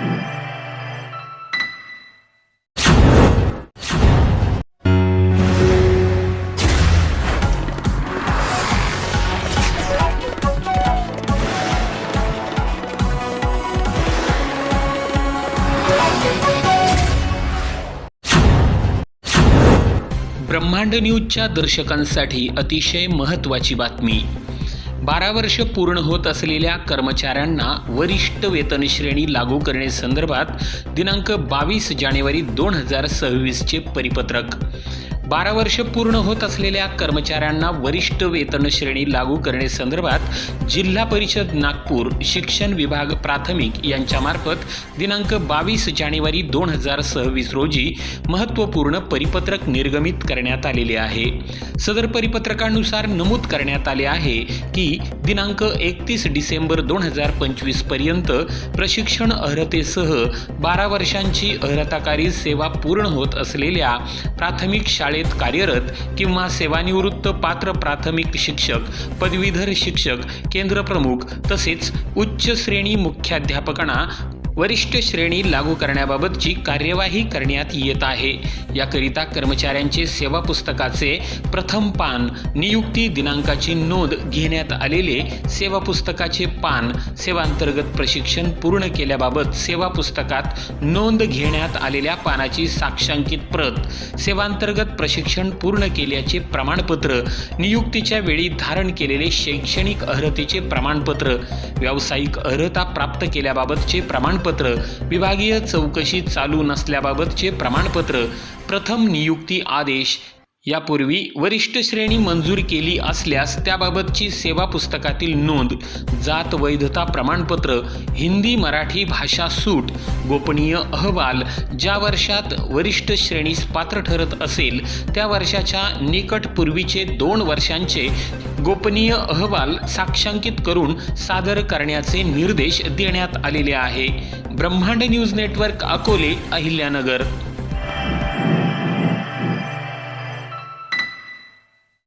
ब्रह्मांड न्यूजच्या दर्शकांसाठी अतिशय महत्त्वाची बातमी. बारा वर्ष पूर्ण होत असलेल्या कर्मचाऱ्यांना वरिष्ठ वेतन श्रेणी लागू करण्यासंदर्भात दिनांक बावीस जानेवारी दोन हजार सव्वीसचे परिपत्रक. बारा वर्ष पूर्ण होत असलेल्या कर्मचाऱ्यांना वरिष्ठ वेतन श्रेणी लागू करण्यासंदर्भात जिल्हा परिषद नागपूर शिक्षण विभाग प्राथमिक यांच्यामार्फत दिनांक बावीस जानेवारी दोन हजार सव्वीस रोजी महत्त्वपूर्ण परिपत्रक निर्गमित करण्यात आलेले आहे. सदर परिपत्रकानुसार नमूद करण्यात आले आहे की दिनांक एकतीस डिसेंबर दोन हजार पंचवीसपर्यंत प्रशिक्षण अर्हतेसह बारा वर्षांची अर्हताकारी सेवा पूर्ण होत असलेल्या प्राथमिक शाळेत कार्यरत किंवा सेवानिवृत्त पात्र प्राथमिक शिक्षक पदवीधर शिक्षक केंद्रप्रमुख तसेच उच्च श्रेणी मुख्याध्यापकांना वरिष्ठ श्रेणी लागू करण्याबाबतची कार्यवाही करण्यात येत आहे. याकरिता कर्मचाऱ्यांचे सेवा पुस्तकाचे प्रथम पान नियुक्ती दिनांकाची नोंद घेण्यात आलेले सेवा पुस्तकाचे पान सेवांतर्गत प्रशिक्षण पूर्ण केल्याबाबत सेवा पुस्तकात नोंद घेण्यात आलेल्या पानाची साक्षांकित प्रत सेवांतर्गत प्रशिक्षण पूर्ण केल्याचे प्रमाणपत्र नियुक्तीच्या वेळी धारण केलेले शैक्षणिक अर्हतेचे प्रमाणपत्र व्यावसायिक अर्हता प्राप्त केल्याबाबतचे प्रमाणपत्र प्रमाणपत्र. विभागीय चौकशी चालू नसल्याबाबतचे प्रमाणपत्र. प्रथम नियुक्ती आदेश यापूर्वी वरिष्ठ श्रेणी मंजूर केली असल्यास त्याबाबतची सेवा पुस्तकातील नोंद जात वैधता प्रमाणपत्र हिंदी मराठी भाषा सूट गोपनीय अहवाल ज्या वर्षात वरिष्ठ श्रेणीस पात्र ठरत असेल त्या वर्षाच्या निकटपूर्वीचे दोन वर्षांचे गोपनीय अहवाल साक्षांकित करून सादर करण्याचे निर्देश देण्यात आलेले आहे. ब्रह्मांड न्यूज नेटवर्क अकोले अहिल्यानगर.